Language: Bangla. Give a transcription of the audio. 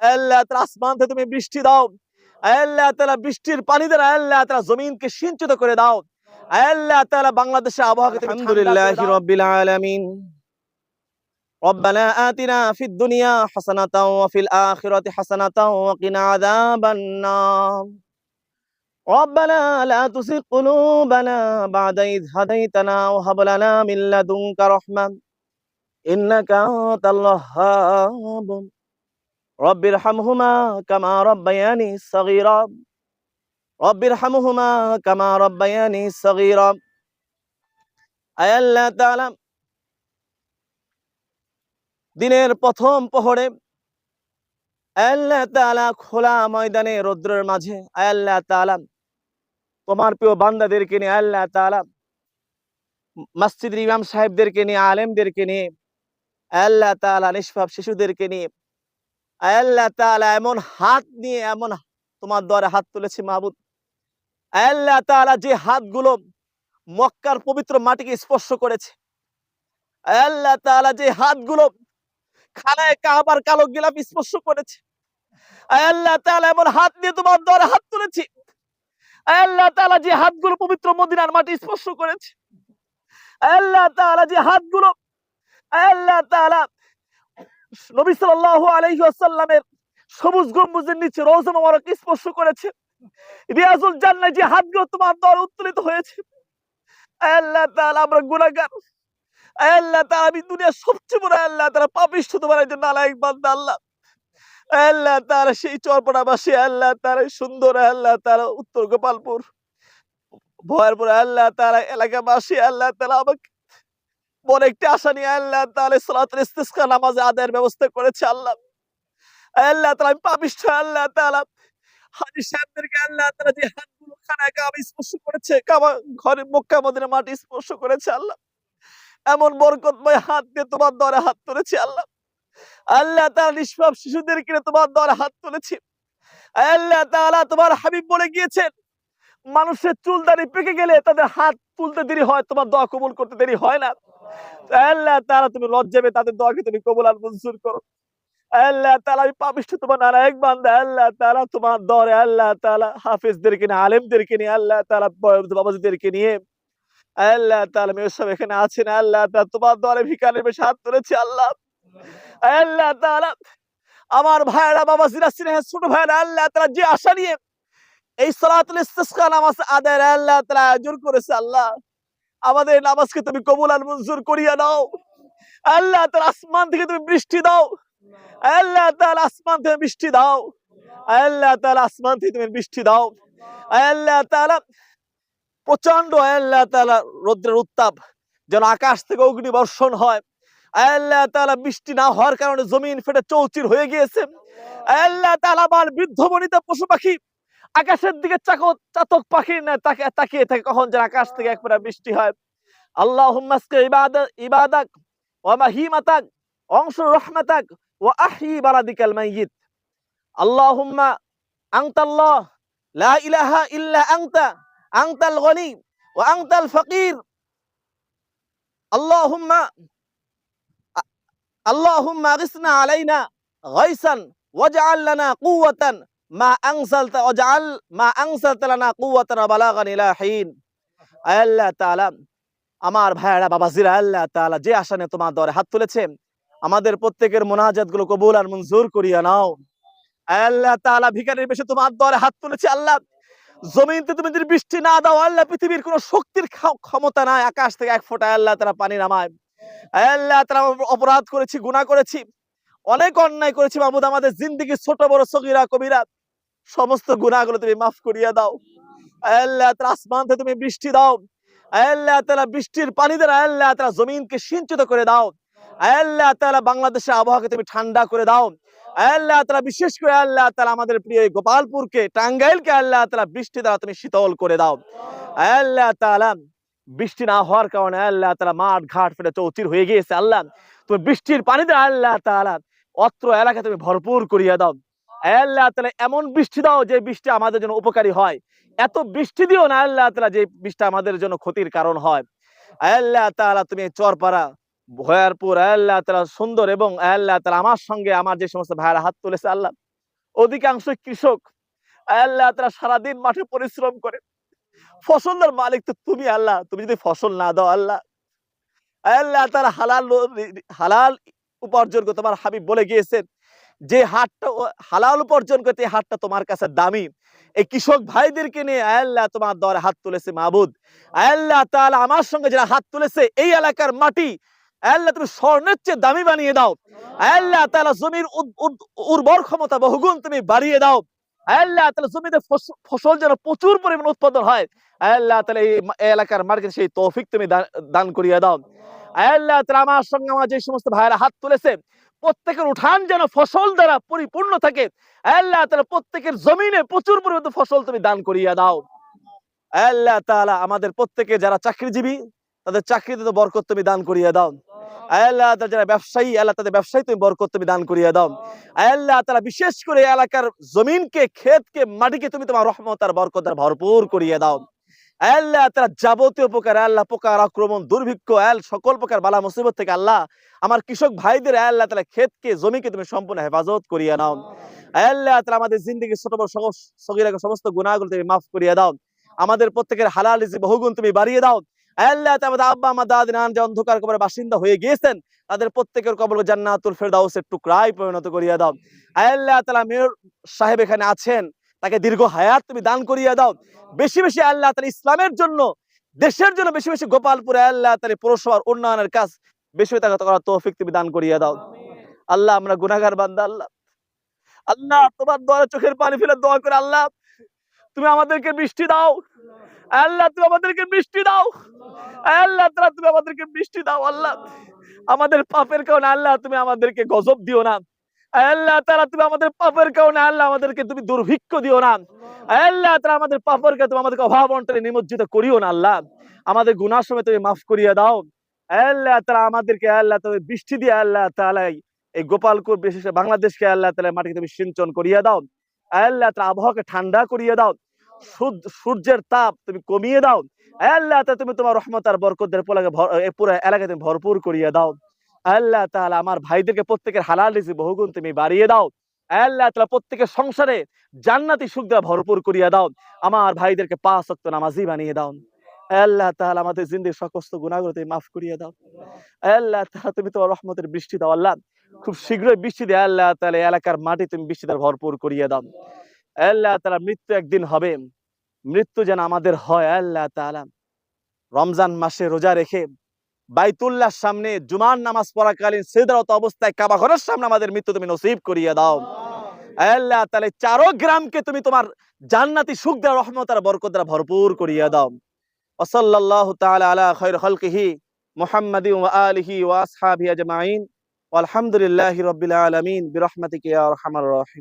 আল্লাহ তাআলা আসমান থেকে তুমি বৃষ্টি দাও আল্লাহ তাআলা বৃষ্টির পানি দ্বারা আল্লাহ তাআলা জমিনকে সিঞ্চিত করে দাও আল্লাহ তাআলা বাংলাদেশের আবহাওয়াকে তুমি আলহামদুলিল্লাহি রাব্বিল আলামিন ربنا آتنا في الدنيا حسنة وفي الآخرة حسنة وقنا عذاب النار ربنا لا تزغ قلوبنا بعد إذ هديتنا وهب لنا من لدنك رحمة إنك أنت الوهاب রব্বির হামহুমা কামা রব্বায়ানি সগীরব রব্বির হামহুমা কামা রব্বায়ানি সগীরব আয় আল্লাহ দিনের প্রথম পহরে আল্লাহ তাআলা খোলা ময়দানে রৌদ্রের মাঝে আল্লাহ তাআলা তোমার প্রিয় বান্দাদেরকে নিয়ে আল্লাহ তালাম মসজিদ ইমাম সাহেবদেরকে নিয়ে, আলেমদেরকে নিয়ে আল্লাহ তালা নিষ্পাপ শিশুদেরকে নিয়ে আল্লাহ তাআলা, এমন হাত নিয়ে, এমন তোমার দ্বারে হাত তুলেছি মাহবুদ আল্লাহ তাআলা, যে হাতগুলো মক্কার পবিত্র মাটিকে স্পর্শ করেছে। আল্লাহ তাআলা, যে হাতগুলো খানায় কাবার কালো গিলাপ স্পর্শ করেছে। আল্লাহ তাআলা, এমন হাত নিয়ে তোমার দ্বারে হাত তুলেছি। আল্লাহ তাআলা, যে হাতগুলো পবিত্র মদিনার মাটি স্পর্শ করেছে। আল্লাহ তাআলা, যে হাতগুলো আল্লাহ তাআলা নবী সাল্লাল্লাহু আলাইহি ওয়াসাল্লামের সবুজ গম্বুজের নিচে রওজা মোবারক স্পর্শ করেছে। রিয়াজুল জান্নাহ যে হাতগুলো তোমার দ্বারা উত্তোলিত হয়েছে। আল্লাহ তাআলা, আমরা গুনাহগার। আল্লাহ তাআলা, আমি দুনিয়ার সবচেয়ে বড় আল্লাহ তাআলা, পাপিষ্ঠ তোমার একজন নালায়েক বান্দা আল্লাহ। আল্লাহ তাআলা, সেই আল্লাহ তাআলা সুন্দর আল্লাহ তাআলা, উত্তর গোপালপুর। ভয়ের পরে আল্লাহ তাআলা, এলাকাবাসী আল্লাহ তাআলা, আমাকে বড় একটি আশা নিয়ে, আল্লাহ তাআলা সালাতুল ইস্তিসকা নামাজ আদায়ের ব্যবস্থা করেছে, আল্লাহ। আল্লাহ তাআলা, আমি পাপিষ্ঠ আল্লাহ হাজি সাহেবদেরকে আল্লাহ তাআলা যে হাতগুলো খানায় কাবা স্পর্শ করেছে, কাবা ঘরে মক্কা মাটি স্পর্শ করেছে, আল্লাহ। এমন বরকতময় হাত দিয়ে তোমার দরে হাত তুলেছি, আল্লাহ। আল্লাহ তাআলা নিষ্পাপ শিশুদেরকে তোমার দরে হাত তুলেছি। আল্লাহ তাআলা তোমার হাবিব বলে গিয়েছেন, মানুষের চুল দাড়ি পেকে গেলে তাদের হাত তুলতে দেরি হয়, তোমার দোয়া কবুল করতে দেরি হয় না। তাআলা, তুমি লজ্জাবে তাদের দোয়াকে তুমি কবুল আর মঞ্জুর করো। আল্লাহ তাআলা, আমি তোমার নারায়ক বান্দা। আল্লাহ তাআলা, তোমার দরে আল্লাহ তাআলা, হাফেজদেরকে নিয়ে, আলেমদেরকে নিয়ে, আল্লাহ বয়োবৃদ্ধ বাবাজিদেরকে নিয়ে। আল্লাহ সব এখানে আল্লাহ তাআলা, তোমার দরে ভিকারের বেশি হাত আল্লাহ। আল্লাহ তাআলা, আমার ভাইরা বাবা জিরা সিনহা ছোট ভাইরা আল্লাহ তালা যে আশা নিয়ে এই সালাতুল ইস্তিসকা নামাজ আদায়ের আল্লাহ তাআলা আয়োজন করেছে আল্লাহ। আমাদের নামাজকে তুমি কবুল আর মঞ্জুর করিয়া দাও আল্লাহ তাআলা আসমান থেকে তুমি বৃষ্টি দাও। আল্লাহ তাআলা আসমান থেকে বৃষ্টি দাও। আল্লাহ তাআলা আসমান থেকে তুমি বৃষ্টি দাও। আল্লাহ তাআলা প্রচণ্ড আল্লাহ তাআলা রৌদ্রের উত্তাপ, যেন আকাশ থেকে অগ্নি বর্ষণ হয়। আল্লাহ তাআলা বৃষ্টি না হওয়ার কারণে জমিন ফেটে চৌচির হয়ে গিয়েছে। আল্লাহ তাআলা আমার বৃদ্ধ বনিতা পশু পাখি আকাশের দিকে চাকত চাতক পাখির না তাকিয়ে থাকে কখন যেন আকাশ থেকে একবার বৃষ্টি হয়। আল্লাহ হুম্মাসকে ইবাদা ইবাদাক ওয়া মাহিমাতাক, অংশ রহমাতাক ওয়া আহি বারাদিকাল মাইয়িত। আল্লাহুম্মা আনতাল্লাহ, লা ইলাহা ইল্লা আনতা, আনতাল গনি ওয়া আনতাল ফাকির। আল্লাহুম্মা আল্লাহুম্মা আগিসনা আলাইনা গাইসান ওয়াজআল লানা কুওয়াতান। আমার ভাইয়েরা, বাবাজিরা, আল্লাহ তাআলা যে আসানে তোমার দরে হাত তুলেছে, আমাদের প্রত্যেকের মোনাজাতগুলো কবুল আর মঞ্জুর করিয়া নাও। আল্লাহ তালা ভিকারের বেশি তোমার দরে হাত তুলেছে, আল্লাহ। জমিনতে তুমি যদি বৃষ্টি না দাও, আল্লাহ, পৃথিবীর কোন শক্তির ক্ষমতা নাই, আকাশ থেকে এক ফোটা আল্লাহ তারা পানি নামায়। আল্লাহ তারা অপরাধ করেছি গুণা করেছি, অনেক অন্যায় করেছি মাহমুদ, আমাদের জিন্দিগি ছোট বড় সগিরা, কবিরা। সমস্ত গুনাহগুলো তুমি মাফ করিয়া দাও আসমান তুমি বৃষ্টি দাও তাআলা বৃষ্টির পানি দ্বারা তাআলা জমিনকে সিঞ্চিত করে দাও তাআলা বাংলাদেশের আবহাওয়াকে তুমি ঠান্ডা করে দাও তাআলা বিশেষ করে আল্লাহ তাআলা আমাদের প্রিয় গোপালপুরকে টাঙ্গাইলকে আল্লাহ তাআলা বৃষ্টি দ্বারা তুমি শীতল করে দাও তাআলা বৃষ্টি না হওয়ার কারণে আল্লাহ তাআলা মাঠ ঘাট ফেটে চৌচির হয়ে গিয়েছে আল্লাহ তুমি বৃষ্টির পানি দ্বারা আল্লাহ তাআলা অত্র এলাকা তুমি ভরপুর করিয়া দাও আল্লাহ এমন বৃষ্টি দাও যে বৃষ্টি আমাদের জন্য উপকারী হয়। এত বৃষ্টি দিও না আল্লাহ তাআলা যে বৃষ্টি আমাদের জন্য ক্ষতির কারণ হয়। আল্লাহ তাআলা তুমি চরপাড়া, ভয়ারপুর আল্লাহ তাআলা সুন্দর এবং আল্লাহ তাআলা আমার সঙ্গে আমার যে সমস্ত ভাইয়েরা হাত তুলেছে আল্লাহ, অধিকাংশ কৃষক আল্লাহ তারা সারাদিন মাঠে পরিশ্রম করে। ফসলের মালিক তো তুমি আল্লাহ, তুমি যদি ফসল না দাও আল্লাহ। আল্লাহ তারা হালাল হালাল উপার্জন তোমার হাবিব বলে গিয়েছেন। যে হাটটা হালাল উপার্জন করতে হাটটা তোমার কাছে দামি। এই কৃষক ভাইদেরকে নিয়ে আয় আল্লাহ তোমার দরে হাত তুলেছে মাহবুদ আয় আল্লাহ তাআলা আমার সঙ্গে যারা হাত তুলেছে এই এলাকার মাটি আয় আল্লাহ তুমি স্বর্ণের চেয়ে দামি বানিয়ে দাও। আয় আল্লাহ জমির উর্বর ক্ষমতা বহুগুণ তুমি বাড়িয়ে দাও। আয় আল্লাহ জমিতে ফসল যেন প্রচুর পরিমাণ উৎপাদন হয়। আয় আল্লাহ তাআলা এই এলাকার মার্কেট সেই তৌফিক তুমি দান- করিয়ে দাও। আমার সঙ্গে আমার যে সমস্ত ভাইয়েরা হাত তুলেছে, প্রত্যেকের উঠান যেন ফসল দ্বারা পরিপূর্ণ থাকে। আল্লাহ প্রত্যেকের জমিনে প্রচুর ফসল তুমি দান করিয়া দাও। আল্লাহ, তাআলা আমাদের প্রত্যেকে যারা চাকরিজীবী, তাদের চাকরিতে তো বরকত তুমি দান করিয়া দাও। আল্লাহ তাআলা যারা ব্যবসায়ী আল্লাহ, তাদের ব্যবসায়ী তুমি বরকত তুমি দান করিয়া দাও। আল্লাহ তাআলা বিশেষ করে এলাকার জমিনকে, ক্ষেতকে, মাটিকে তুমি তোমার রহমত আর ভরপুর করিয়া দাও। আল্লাহ তারা যাবতীয় প্রকার আল্লাহ পোকার আক্রমণ, দুর্ভিক্ষ, আল সকল প্রকার বালা মুসিবত থেকে আল্লাহ আমার কৃষক ভাইদের আল্লাহ তালা ক্ষেতকে, জমিকে তুমি সম্পূর্ণ হেফাজত করিয়া নাও। আল্লাহ তালা আমাদের জিন্দগি ছোট বড় সমস্ত গুণাগুলো তুমি মাফ করিয়া দাও। আমাদের প্রত্যেকের হালাল রিজি বহুগুণ তুমি বাড়িয়ে দাও। আল্লাহ আমাদের আব্বা আমার দাদি, নান, যে অন্ধকার কবরের বাসিন্দা হয়ে গিয়েছেন, তাদের প্রত্যেকের কবর জান্নাতুল ফেরদাউসের টুকরায় পরিণত করিয়া দাও। আল্লাহ তালা মেয়র সাহেব এখানে আছেন। তাকে দীর্ঘ হায়াত তুমি দান করিয়া দাও। বেশি বেশি আল্লাহ তাআলা ইসলামের জন্য, দেশের জন্য বেশি বেশি গোপালপুরে আল্লাহ তাআলা পৌরসভার উন্নয়নের কাজ বেশি টাকা করার তৌফিক তুমি দান করিয়া দাও। আল্লাহ আমরা গুনাহগার বান্দা, আল্লাহ। আল্লাহ, তোমার দোয়া চোখের পানি ফেলে দোয়া করে, আল্লাহ। তুমি আমাদেরকে বৃষ্টি দাও। আল্লাহ, তুমি আমাদেরকে বৃষ্টি দাও। আল্লাহ তুমি আমাদেরকে বৃষ্টি দাও, আল্লাহ। আমাদের পাপের কারণে আল্লাহ তুমি আমাদেরকে গজব দিও না। আল্লাহ তাআলা, তুমি আমাদের পাপের কারণে আল্লাহ আমাদেরকে তুমি দুর্ভিক্ষ দিও না। আল্লাহ তাআলা আমাদের পাপের কারণে তুমি আমাদেরকে অভাব অন্টনে নিমজ্জিত করিও না আল্লাহ। আমাদের গুনাহ সময় তুমি মাফ করিয়া দাও। আল্লাহ তাআলা আমাদেরকে, আল্লাহ তুমি বৃষ্টি দিয়ে আল্লাহ তাআলা এই গোপালপুর বিশেষ বাংলাদেশকে আল্লাহ তাআলা মাটিকে তুমি সিঞ্চন করিয়া দাও। আল্লাহ তাআলা আবহাওয়াকে ঠান্ডা করিয়ে দাও। সূর্য- সূর্যের তাপ তুমি কমিয়ে দাও। আল্লাহ তুমি তোমার রহমত আর বরকতের পোলাকে পুরো এলাকায় তুমি ভরপুর করিয়ে দাও। আল্লাহ তাআলা আমার ভাইদেরকে প্রত্যেকের হালাল রিজি বহুগুণ তুমি বাড়িয়ে দাও। আল্লাহ তাআলা প্রত্যেকের সংসারে জান্নাতি সুখ দ্বারা ভরপুর করিয়া দাও। আমার ভাইদেরকে পাঁচ ওয়াক্ত নামাজি বানিয়ে দাও। আল্লাহ তাআলা আমাদের জিন্দির সকস্ত গুনাহগুলো তুমি মাফ করিয়ে দাও। আল্লাহ তাআলা তুমি তোমার রহমতের বৃষ্টি দাও, আল্লাহ। খুব শীঘ্রই বৃষ্টি দিয়ে, আল্লাহ এই এলাকার মাটি তুমি বৃষ্টি দ্বারা ভরপুর করিয়ে দাও। আল্লাহ তালা মৃত্যু একদিন হবে। মৃত্যু যেন আমাদের হয়, আল্লাহ তাআলা। রমজান মাসে রোজা রেখে বাইতুল্লাহর সামনে জুমান নামাজ পড়াকালীন সেদারত অবস্থায় কাবা ঘরের সামনে আমাদের মৃত্যু তুমি নসিব করিয়ে দাও। আল্লাহ তাহলে চারো গ্রামকে তুমি তোমার জান্নাতি সুখ দ্বারা রহমতার বরকত দ্বারা ভরপুর করিয়ে দাও। ওসল্লাহ তাআলা আলা খৈর হলকিহি মোহাম্মদ আলহি ওয়াসহাবি আজমাইন। আলহামদুলিল্লাহ রবিলাম আলমিন। বিরহমতিকে রহমান রহিম।